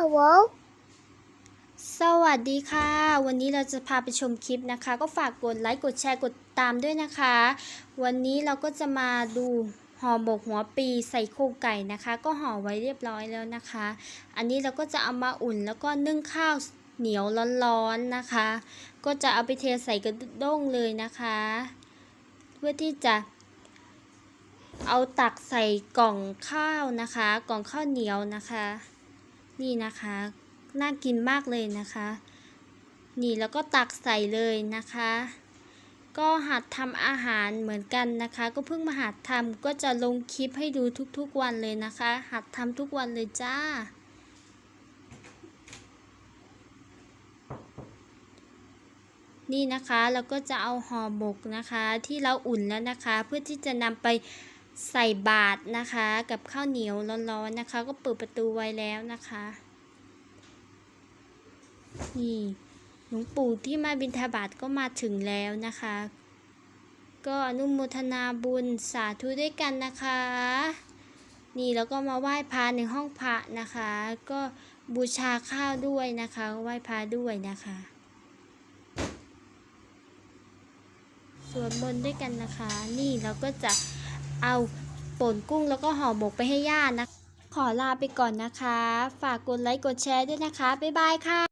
Hello สวัสดีค่ะ วันนี้เราจะพาไปชมคลิปนะคะ ก็ฝากกดไลค์กดแชร์กดตามด้วยนะคะ วันนี้เราก็จะมาดูห่อหมกหัวปีใส่โครงไก่นะคะ ก็ห่อไว้เรียบร้อยแล้วนะคะ อันนี้เราก็จะเอามาอุ่นแล้วก็นึ่งข้าวเหนียวร้อนๆนะคะ ก็จะเอาไปเทใส่กระด้งเลยนะคะ เพื่อที่จะเอาตักใส่กล่องข้าวนะคะ กล่องข้าวเหนียวนะคะ นี่นะคะ น่ากินมากเลยนะคะ นี่แล้วก็ตักใส่เลยนะคะ ก็หัดทำอาหารเหมือนกันนะคะ ก็เพิ่งมาหัดทำก็จะลงคลิปให้ดูทุกๆวันเลยนะคะ หัดทำทุกวันเลยจ้านี่นะคะเราก็จะเอาห่อหมกนะคะที่เราอุ่นแล้วนะคะ เพื่อที่จะนำไป ใส่บาตรนะคะ กับข้าวเหนียวร้อนๆนะคะ ก็เปิดประตูไว้แล้วนะคะ นี่หลวงปู่ที่มาบิณฑบาตก็มาถึงแล้วนะคะ ก็อนุโมทนาบุญสาธุด้วยกันนะคะ นี่แล้วก็มาไหว้พระในห้องพระนะคะ ก็บูชาข้าวด้วยนะคะ ไหว้พระด้วยนะคะสวดมนต์ด้วยกันนะคะ นี่เราก็จะ เอาป่นกุ้งแล้วก็ห่อหมกไปให้ย่านะ ขอลาไปก่อนนะคะ ฝากกดไลค์กดแชร์ด้วยนะคะ บ๊ายบายค่ะ